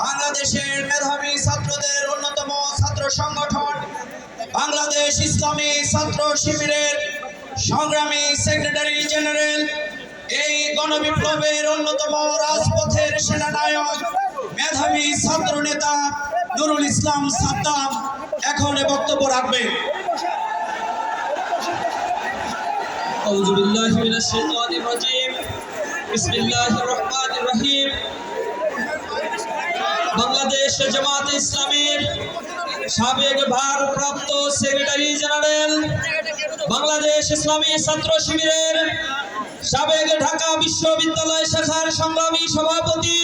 বাংলাদেশের মেধাবী ছাত্রদের অন্যতম ছাত্র সংগঠন বাংলাদেশ ইসলামী ছাত্র শিবিরের সংগ্রামী সেক্রেটারি জেনারেল এই গণবিপ্লবের অন্যতম রাজপথের সেনানায়ক মেধাবী ছাত্র নেতা নুরুল ইসলাম সাদ্দাম এখন এ বক্তব্য রাখবেন أعوذ بالله من الشيطان الرجيم بسم الله الرحمن الرحيم বাংলাদেশ জামাত ইসলামের সাবেক ভারপ্রাপ্ত সেক্রেটারি জেনারেল, বাংলাদেশ ইসলামী ছাত্র শিবিরের সাবেক ঢাকা বিশ্ববিদ্যালয় শাখার সংগ্রামী সভাপতি,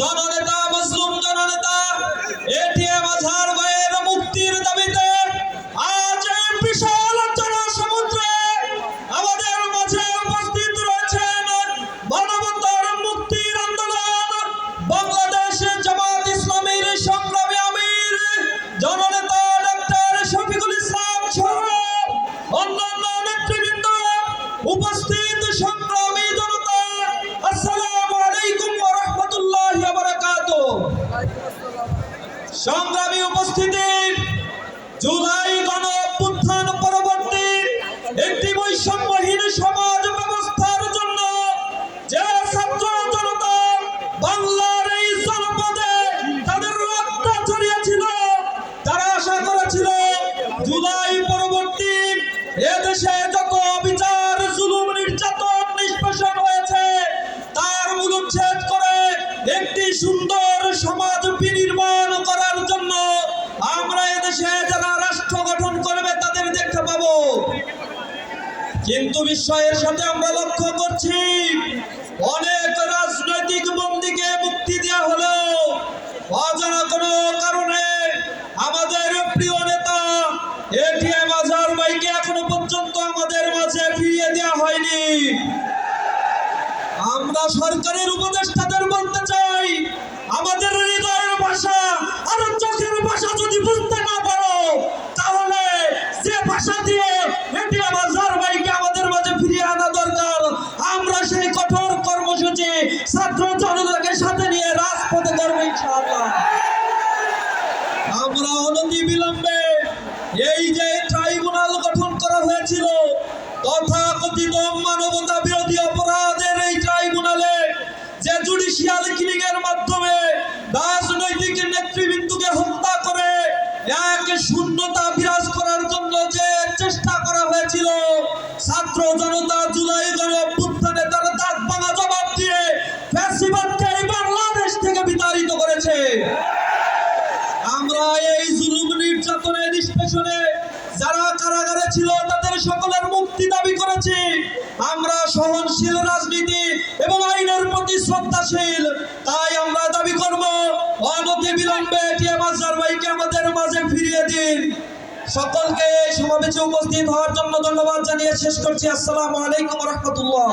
জননেতা মজলুম জননেতা এটিএম আজহার ভাইয়ের মুক্তির দাবিতে সংগ্রামী উপস্থিতি, জুলাই গণ অভ্যুত্থান পরবর্তী একটি বৈষম্যহীন সমাজ ব্যবস্থার জন্য যে ছাত্র জনতা বাংলার এই জনপদে তাদের রক্ত ছড়িয়েছিল, তারা আশা করেছিল জুলাই পরবর্তী এদেশে যত বিচার জুলুম, নির্যাতন, নিষ্পেষণ হয়েছে, তার মূলচ্ছেদ করে একটি সুন্দর সমাজ কিন্তু বিস্ময়ের সাথে আমরা লক্ষ্য করছি, অনেক রাজনৈতিক বন্দীকে মুক্তি দেওয়া হলো। অজানা কোনো কারণে আমাদের প্রিয় নেতা এটিএম আজহার ভাইকে এখনও পর্যন্ত আমাদের মাঝে ফিরিয়ে দেওয়া হয়নি। আমরা সরকারের উপদেষ্টাদের বলতে চাই, আমাদের হৃদয়ের ভাষা আর চোখের ভাষা যদি বুঝতে না পারো, তাহলে যে ভাষা দিয়ে এটি আমার এই যে ট্রাইব্যুনাল গঠন করা হয়েছিল, তথাকথিত মানবতা বিরোধী অপরাধের এই ট্রাইব্যুনালে যে জুডিশিয়াল কিলিং এর মাধ্যমে রাজনৈতিক নেতৃবৃন্দকে হত্যা করে এক শূন্যতা বিরাজ করার জন্য যে চেষ্টা করা হয়েছিল, ছাত্র জনতা জুলাই গণ অভ্যুত্থানে তারা দাঁত ভাঙা জবাব দিয়ে ফ্যাসিবাদকে বাংলাদেশ থেকে বিতাড়িত করেছে আমরা এই জুলুম নিষ্পেষণে যারা কারাগারে ছিল, তাদের সকলের মুক্তি দাবি করেছি। আমরা সহনশীল রাজনীতি এবং আইনের প্রতি শ্রদ্ধাশীল, তাই আমরা দাবি করব, অনতি বিলম্বে টিএম আজহার ভাইকে আমাদের মাঝে ফিরিয়ে দিন। সকলকে সমাবেশে উপস্থিত হওয়ার জন্য ধন্যবাদ জানিয়ে শেষ করছি। আসসালামু আলাইকুম রহমতুল্লাহ।